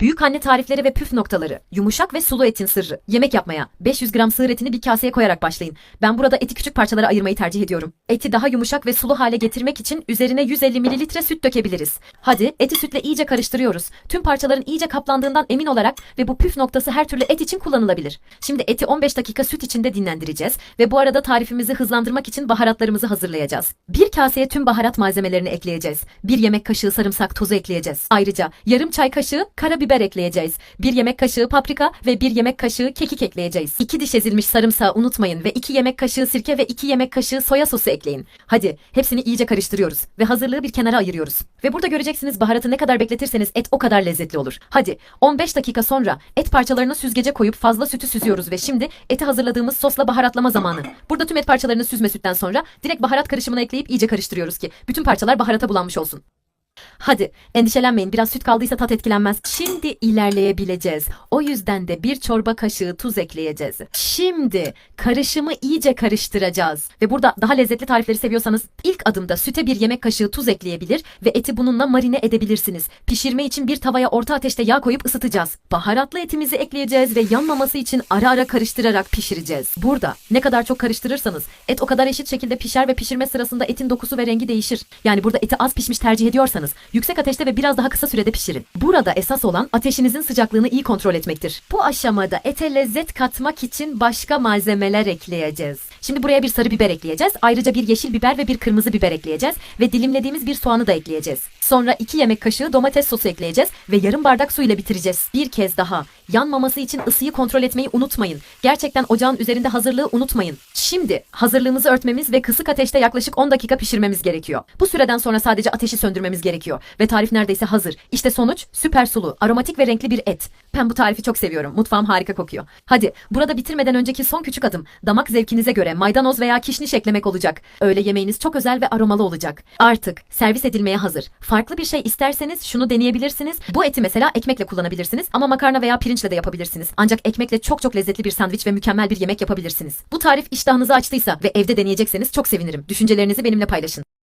Büyük anne tarifleri ve püf noktaları. Yumuşak ve sulu etin sırrı. Yemek yapmaya. 500 gram sığır etini bir kaseye koyarak başlayın. Ben burada eti küçük parçalara ayırmayı tercih ediyorum. Eti daha yumuşak ve sulu hale getirmek için üzerine 150 mililitre süt dökebiliriz. Hadi eti sütle iyice karıştırıyoruz. Tüm parçaların iyice kaplandığından emin olarak ve bu püf noktası her türlü et için kullanılabilir. Şimdi eti 15 dakika süt içinde dinlendireceğiz ve bu arada tarifimizi hızlandırmak için baharatlarımızı hazırlayacağız. Bir kaseye tüm baharat malzemelerini ekleyeceğiz. Bir yemek kaşığı sarımsak tozu ekleyeceğiz. Ayrıca yarım çay kaşığı karabiber ekleyeceğiz. Bir yemek kaşığı paprika ve bir yemek kaşığı kekik ekleyeceğiz. İki diş ezilmiş sarımsağı unutmayın ve iki yemek kaşığı sirke ve iki yemek kaşığı soya sosu ekleyin. Hadi hepsini iyice karıştırıyoruz ve hazırlığı bir kenara ayırıyoruz. Ve burada göreceksiniz baharatı ne kadar bekletirseniz et o kadar lezzetli olur. Hadi 15 dakika sonra et parçalarını süzgece koyup fazla sütü süzüyoruz ve şimdi eti hazırladığımız sosla baharatlama zamanı. Burada tüm et parçalarını süzme sütten sonra direkt baharat karışımına ekleyip iyice karıştırıyoruz ki bütün parçalar baharata bulanmış olsun. Hadi endişelenmeyin biraz süt kaldıysa tat etkilenmez. Şimdi ilerleyebileceğiz. O yüzden de bir çorba kaşığı tuz ekleyeceğiz. Şimdi karışımı iyice karıştıracağız. Ve burada daha lezzetli tarifleri seviyorsanız ilk adımda süte bir yemek kaşığı tuz ekleyebilir ve eti bununla marine edebilirsiniz. Pişirme için bir tavaya orta ateşte yağ koyup ısıtacağız. Baharatlı etimizi ekleyeceğiz ve yanmaması için ara ara karıştırarak pişireceğiz. Burada ne kadar çok karıştırırsanız et o kadar eşit şekilde pişer ve pişirme sırasında etin dokusu ve rengi değişir. Yani burada eti az pişmiş tercih ediyorsanız yüksek ateşte ve biraz daha kısa sürede pişirin. Burada esas olan ateşinizin sıcaklığını iyi kontrol etmektir. Bu aşamada ete lezzet katmak için başka malzemeler ekleyeceğiz. Şimdi buraya bir sarı biber ekleyeceğiz. Ayrıca bir yeşil biber ve bir kırmızı biber ekleyeceğiz ve dilimlediğimiz bir soğanı da ekleyeceğiz. Sonra 2 yemek kaşığı domates sosu ekleyeceğiz ve yarım bardak su ile bitireceğiz. Bir kez daha yanmaması için ısıyı kontrol etmeyi unutmayın. Gerçekten ocağın üzerinde hazırlığı unutmayın. Şimdi hazırlığımızı örtmemiz ve kısık ateşte yaklaşık 10 dakika pişirmemiz gerekiyor. Bu süreden sonra sadece ateşi söndürmemiz gerekiyor ve tarif neredeyse hazır. İşte sonuç süper sulu, aromatik ve renkli bir et. Ben bu tarifi çok seviyorum. Mutfağım harika kokuyor. Hadi burada bitirmeden önceki son küçük adım damak zevkinize göre maydanoz veya kişniş eklemek olacak. Öğle yemeğiniz çok özel ve aromalı olacak. Artık servis edilmeye hazır. Farklı bir şey isterseniz şunu deneyebilirsiniz. Bu eti mesela ekmekle kullanabilirsiniz ama makarna veya pirinçle de yapabilirsiniz. Ancak ekmekle çok çok lezzetli bir sandviç ve mükemmel bir yemek yapabilirsiniz. Bu tarif iştahınızı açtıysa ve evde deneyecekseniz çok sevinirim. Düşüncelerinizi benimle paylaşın.